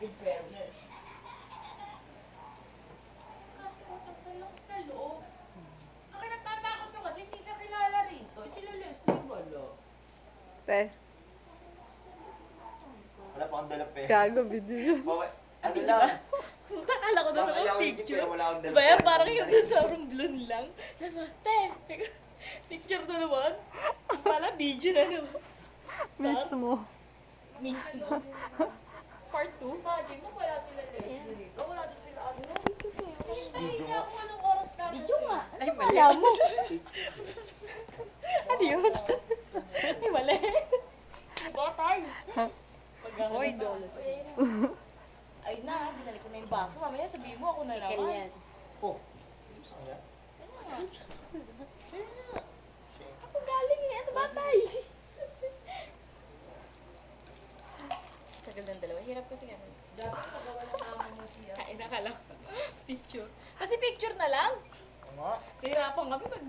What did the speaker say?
big fairness. Nakakutang na lang sa loob. Ang natatakot nyo kasi hindi siya kilala rito. Eh, sila Leslie, wala. Te. Wala pa akong dalang pera. Gago, video. Bawa- Ano, ano lang? Puta, kala ko naman oh, ang picture. pero wala akong dalang Baya, pera. parang yung sa blon lang. Sabi mo, te, picture na naman. Pala, video na naman. Mismo. Mismo. Part 2? Imagine mo, wala sila Leslie dito. Wala din sila ano. Video nga. Kung anong oras ka. Video nga. Ay, wala mo. Ano yun? Ay, mali. Batay. Hoy, dolo. Ay na, dinali ko na yung baso. Mamaya sabihin mo ako na naman. yan. Oh, sa kanya? Ako galing eh. Ano batay? Tagal ng dalawa. Hirap kasi ganun. Dapat sa gawa ng amo mo siya. Kain na ka lang. Picture. Kasi picture na lang. Oo nga. Nahirapan kami mag